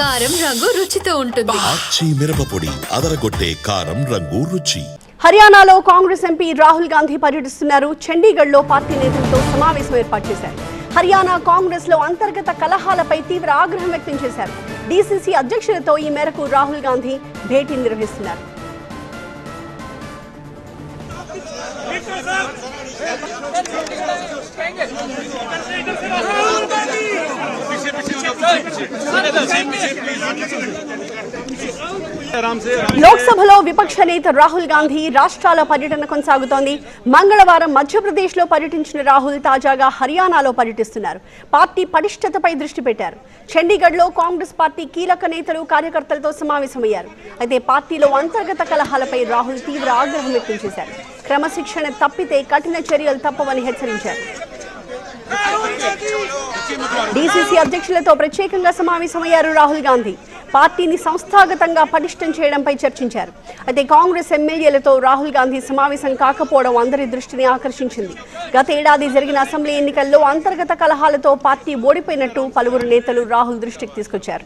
కారం రంగు రుచితో ఉంటుంది. ఆచి మిరపపొడి అదరగొట్టే కారం రంగు రుచి. హర్యానాలో కాంగ్రెస్ ఎంపీ రాహుల్ గాంధీ పర్యటిస్తున్నారు. చండీగఢ్లో పార్టీ నేతలతో సమావేశం ఏర్పాటు చేశారు. హర్యానా కాంగ్రెస్లో అంతర్గత కలహాలపై తీవ్ర ఆగ్రహం వ్యక్తం చేశారు. డీసీసీ అధ్యక్షులతో ఈ మేరకు రాహుల్ గాంధీ భేటీ నిర్వహిస్తున్నారు. లోక్సభలో విపక్ష నేత రాహుల్ గాంధీ రాష్ట్రాల పర్యటన కొనసాగుతోంది. మంగళవారం మధ్యప్రదేశ్లో పర్యటించిన రాహుల్ తాజాగా హర్యానాలో పర్యటిస్తున్నారు. పార్టీ పటిష్టతపై దృష్టి పెట్టారు. చండీగఢ్లో కాంగ్రెస్ పార్టీ కీలక నేతలు కార్యకర్తలతో సమావేశమయ్యారు. అయితే పార్టీలో అంతర్గత కలహాలపై రాహుల్ తీవ్ర ఆగ్రహం వ్యక్తం చేశారు. క్రమశిక్షణ తప్పితే కఠిన చర్యలు తప్పవని హెచ్చరించారు. డీసీసీ అధ్యక్షులతో ప్రత్యేకంగా సమావేశమయ్యారు రాహుల్ గాంధీ. పార్టీని సంస్థాగతంగా పటిష్టం చేయడంపై చర్చించారు. అయితే కాంగ్రెస్ ఎమ్మెల్యేలతో రాహుల్ గాంధీ సమావేశం కాకపోవడం అందరి దృష్టిని ఆకర్షించింది. గత ఏడాది జరిగిన అసెంబ్లీ ఎన్నికల్లో అంతర్గత కలహాలతో పార్టీ ఓడిపోయినట్టు పలువురు నేతలు రాహుల్ దృష్టికి తీసుకొచ్చారు.